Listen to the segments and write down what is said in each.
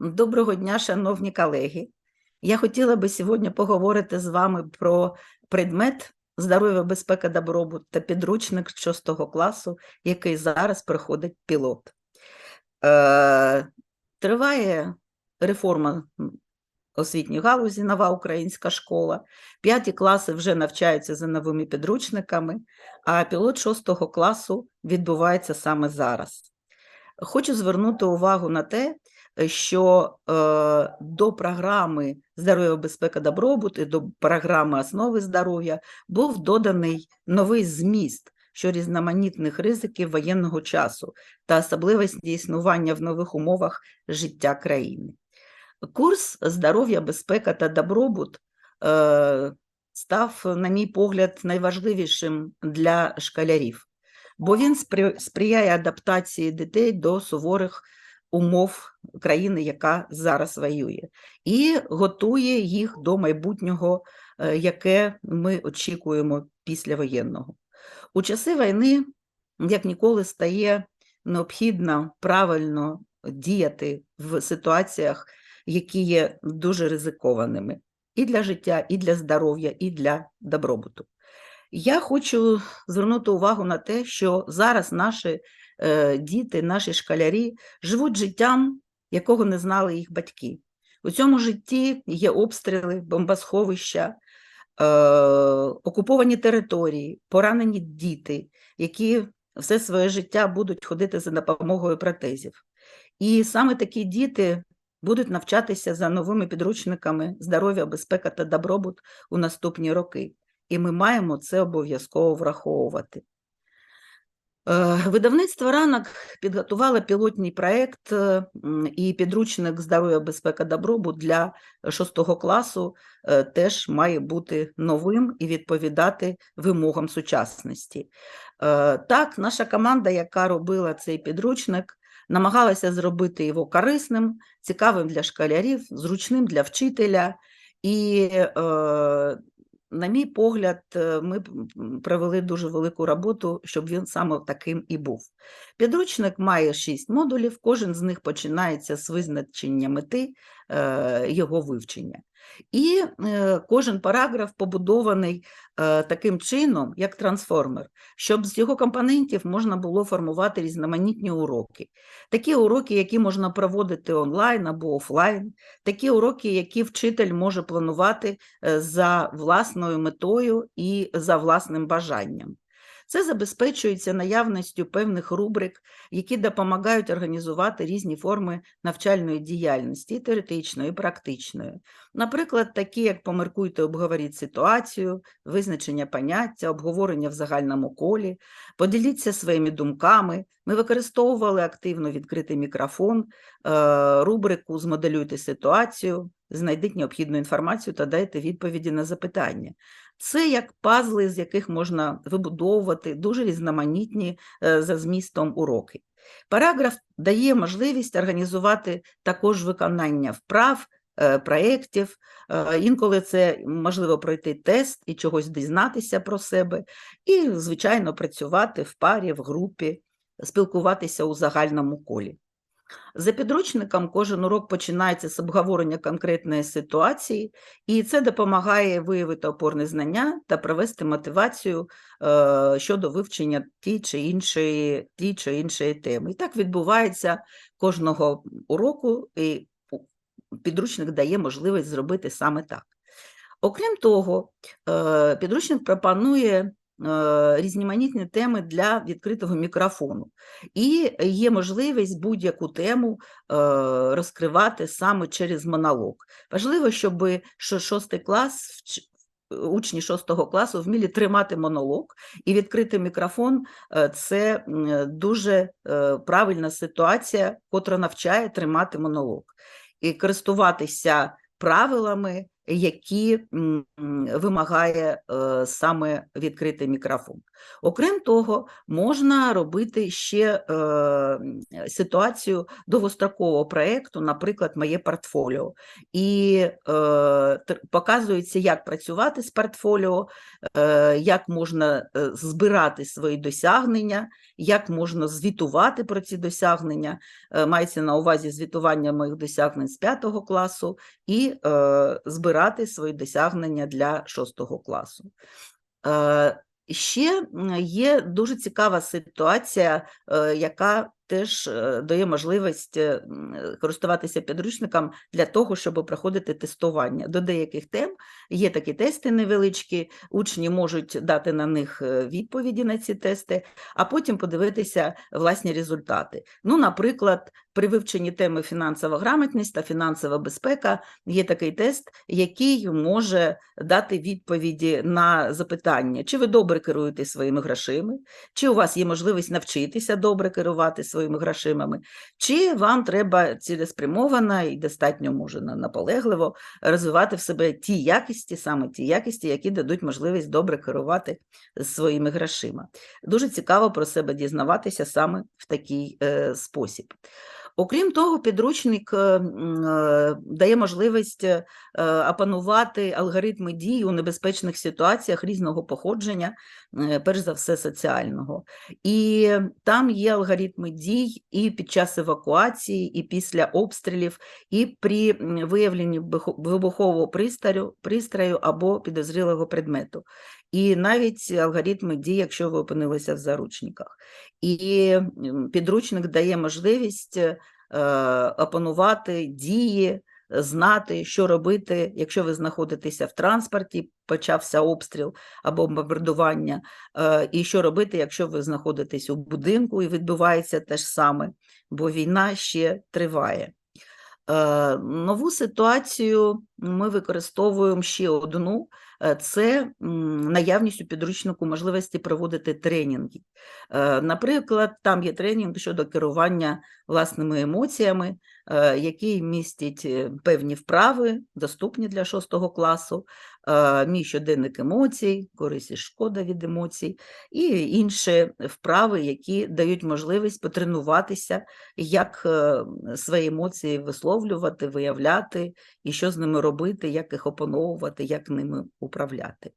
Доброго дня, шановні колеги. Я хотіла би сьогодні поговорити з вами про предмет здоров'я, безпека, добробут та підручник 6 класу, який зараз проходить пілот. Е, триває реформа освітньої галузі, нова українська школа. П'яті класи вже навчаються за новими підручниками, а пілот 6 класу відбувається саме зараз. Хочу звернути увагу на те, що е, до програми здоров'я, безпека, добробут і до програми основи здоров'я був доданий новий зміст що різноманітних ризиків воєнного часу та особливості існування в нових умовах життя країни. Курс здоров'я, безпека та добробут е, став, на мій погляд, найважливішим для школярів, бо він сприяє адаптації дітей до суворих умов країни, яка зараз воює, і готує їх до майбутнього, е, яке ми очікуємо післявоєнного. У часи війни, як ніколи, стає необхідно правильно діяти в ситуаціях, які є дуже ризикованими і для життя, і для здоров'я, і для добробуту. Я хочу звернути увагу на те, що зараз наші діти, наші школярі живуть життям, якого не знали їх батьки. У цьому житті є обстріли, бомбосховища, е, окуповані території, поранені діти, які все своє життя будуть ходити за допомогою протезів. І саме такі діти будуть навчатися за новими підручниками здоров'я, безпека та добробут у наступні роки. І ми маємо це обов'язково враховувати. Е, видавництво ранок підготувало пілотний проєкт е, і підручник здоров'я, безпека, добробут для шостого класу е, теж має бути новим і відповідати вимогам сучасності. Так, наша команда, яка робила цей підручник, намагалася зробити його корисним, цікавим для школярів, зручним для вчителя. І на мій погляд, е, ми провели дуже велику роботу, щоб він саме таким і був. Підручник має шість модулів, кожен з них починається з визначення мети е, його вивчення. І е, кожен параграф побудований е, таким чином, як трансформер, щоб з його компонентів можна було формувати різноманітні уроки. Такі уроки, які можна проводити онлайн або офлайн, такі уроки, які вчитель може планувати е, за власною метою і за власним бажанням. Це забезпечується наявністю певних рубрик, які допомагають організувати різні форми навчальної діяльності, і теоретичної, і практичної. Наприклад, такі, як поміркуйте, обговоріть ситуацію, визначення поняття, обговорення в загальному колі, поділіться своїми думками. Ми використовували активно відкритий мікрофон, е, рубрику Змоделюйте ситуацію, знайдіть необхідну інформацію та дайте відповіді на запитання. Це як пазли, з яких можна вибудовувати дуже різноманітні е, за змістом уроки. Параграф дає можливість організувати також виконання вправ, е, проєктів, е, інколи це можливо пройти тест і чогось дізнатися про себе, і, звичайно, працювати в парі, в групі, спілкуватися у загальному колі. За підручником кожен урок починається з обговорення конкретної ситуації, і це допомагає виявити опорне знання та провести мотивацію е, щодо вивчення ті чи іншої, ті чи іншої теми. І так відбувається кожного уроку, і підручник дає можливість зробити саме так. Окрім того, е, підручник пропонує різноманітні теми для відкритого мікрофону, і є можливість будь-яку тему е, розкривати саме через монолог. Важливо, щоб шостий клас. Учні шостого класу вміли тримати монолог і відкрити мікрофон е, це дуже правильна ситуація, котра навчає тримати монолог і користуватися правилами які вимагає е, саме відкритий мікрофон. Окрім того, можна робити ще е, ситуацію довгострокового проєкту, наприклад, моє портфоліо. І е, показується, як працювати з портфоліо, як можна збирати свої досягнення, як можна звітувати про ці досягнення. Е, Мається на увазі звітування моїх досягнень з 5 класу і е, збирати свої досягнення для 6 класу. Е, Ще є дуже цікава ситуація, яка теж е, дає можливість е, користуватися підручником для того, щоб проходити тестування. До деяких тем є такі тести невеличкі, учні можуть дати на них е, відповіді на ці тести, а потім подивитися власні результати. Ну, наприклад, при вивченні теми фінансова грамотність та фінансова безпека є такий тест, який може дати відповіді на запитання, чи ви добре керуєте своїми грошима, чи у вас є можливість навчитися добре керувати своїми грошимами, чи вам треба цілеспрямовано і достатньо може наполегливо розвивати в себе ті якісті, саме ті якісті, які дадуть можливість добре керувати своїми грошима. Дуже цікаво про себе дізнаватися саме в такий е, спосіб. Окрім того, підручник е, е, дає можливість е, опанувати алгоритми дій у небезпечних ситуаціях різного походження, перш за все соціального. І там є алгоритми дій і під час евакуації, і після обстрілів, і при виявленні вибухового пристрою або підозрілого предмету. І навіть алгоритми дій, якщо ви опинилися в заручниках. І підручник дає можливість е, опанувати дії, знати, що робити, якщо ви знаходитеся в транспорті, почався обстріл або бомбардування, е, і що робити, якщо ви знаходитесь у будинку і відбувається те ж саме, бо війна ще триває. Е, Нову ситуацію ми використовуємо ще одну, е, це наявність у підручнику можливості проводити тренінги. Е, Наприклад, там є тренінг щодо керування власними емоціями, е, який містить певні вправи, доступні для 6 класу, мій щоденник емоцій, користь і шкода від емоцій, і інші вправи, які дають можливість потренуватися, як свої емоції висловлювати, виявляти, і що з ними робити, як їх опановувати, як ними управляти.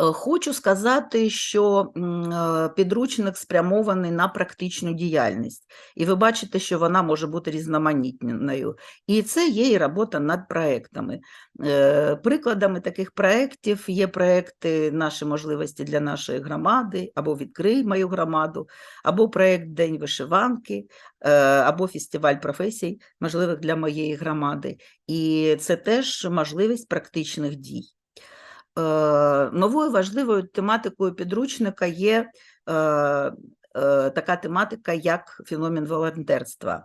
Е, Хочу сказати, що е, підручник спрямований на практичну діяльність, і ви бачите, що вона може бути різноманітною. І це є і робота над проектами. Е, Прикладами таких проєктів є проекти «Наші можливості для нашої громади» або «Відкрий мою громаду», або проект «День вишиванки», е, або фестиваль професій, можливих для моєї громади. І це теж можливість практичних дій. Е, Новою важливою тематикою підручника є е, е, така тематика, як феномен волонтерства.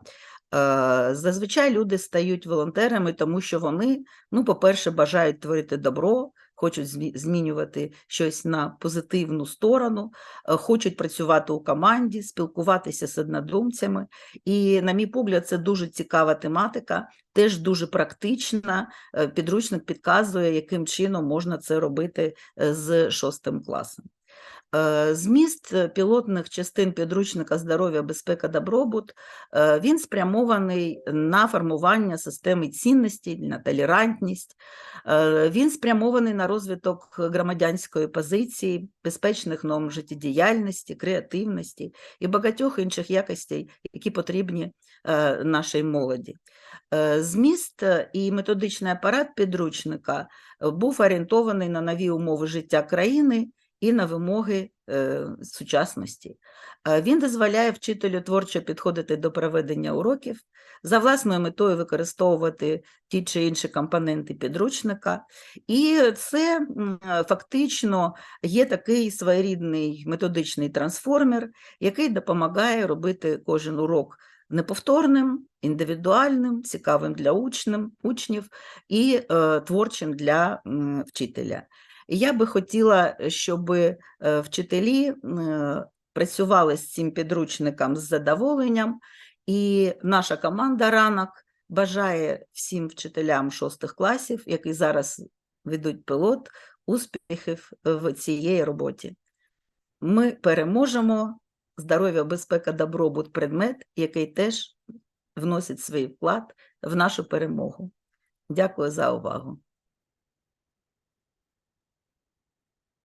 Зазвичай люди стають волонтерами, тому що вони, ну, по-перше, бажають творити добро, хочуть змінювати щось на позитивну сторону, е, хочуть працювати у команді, спілкуватися з однодумцями. І, на мій погляд, це дуже цікава тематика, теж дуже практична. Е, Підручник підказує, яким чином можна це робити е, з шостим класом. Е, Зміст е, пілотних частин підручника здоров'я, безпека, добробут е, він спрямований на формування системи цінностей, на толерантність. Е, Він спрямований на розвиток громадянської позиції, безпечних норм життєдіяльності, креативності і багатьох інших якостей, які потрібні е, нашій молоді. Е, Зміст і методичний апарат підручника був орієнтований на нові умови життя країни і на вимоги е, сучасності. Е, Він дозволяє вчителю творчо підходити до проведення уроків, за власною метою використовувати ті чи інші компоненти підручника. І це е, фактично є такий своєрідний методичний трансформер, який допомагає робити кожен урок неповторним, індивідуальним, цікавим для учнів, учнів і е, творчим для м, вчителя. Я би хотіла, щоб е, вчителі е, працювали з цим підручником з задоволенням, і наша команда ранок бажає всім вчителям шостих класів, які зараз ведуть пілот, успіхів в цієї роботі. ми переможемо. Здоров'я, безпека, добробут предмет, який теж вносить свій вклад в нашу перемогу. Дякую за увагу.